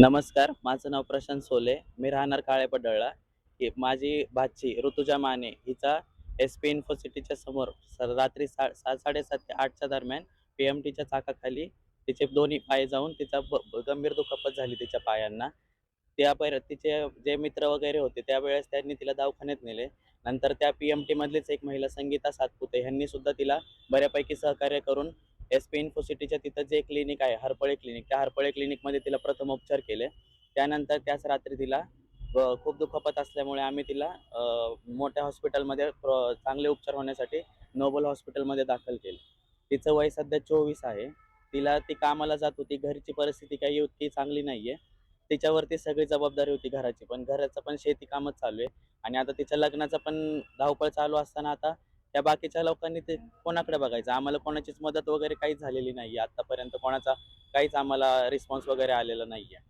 नमस्कार माझं नाव प्रशांत सोले. मी राहणार काळे पडळला. की माझी भाची ऋतुजा माने हिचा एस पी इन्फोसिटीच्या समोर सर रात्री सा सात साडेसात ते आठच्या दरम्यान पी एम टीच्या चाकाखाली तिचे दोन्ही पाय जाऊन तिचा गंभीर दुखापत झाली तिच्या पायांना. त्या पर तिचे जे मित्र वगैरे होते त्यावेळेस त्यांनी तिला दवाखान्यात नेले. नंतर त्या पी एम टीमधलीच एक महिला संगीता सातपुते ह्यांनी सुद्धा तिला बऱ्यापैकी सहकार्य करून एस पी इन्फोसिटीच्या तिथं जे क्लिनिक आहे हरपळे क्लिनिक त्या हरपळे क्लिनिकमध्ये तिला प्रथम उपचार केले. त्यानंतर त्याच रात्री तिला खूप दुखापत असल्यामुळे आम्ही तिला मोठ्या हॉस्पिटलमध्ये चांगले उपचार होण्यासाठी नोबल हॉस्पिटलमध्ये दाखल केले. तिचं वय सध्या चोवीस आहे. तिला ती कामाला जात होती घरची परिस्थिती काही इतकी चांगली नाही आहे तिच्यावरती सगळी जबाबदारी होती घराची पण घराचं पण शेती कामच चालू आहे. आणि आता तिच्या लग्नाचं पण धावपळ चालू असताना आता त्या बाकीच्या लोकांनी ते कोणाकडे बघायचं? आम्हाला कोणाचीच मदत वगैरे काहीच झालेली नाही आहे आत्तापर्यंत कोणाचा काहीच आम्हाला रिस्पॉन्स वगैरे आलेला नाही आहे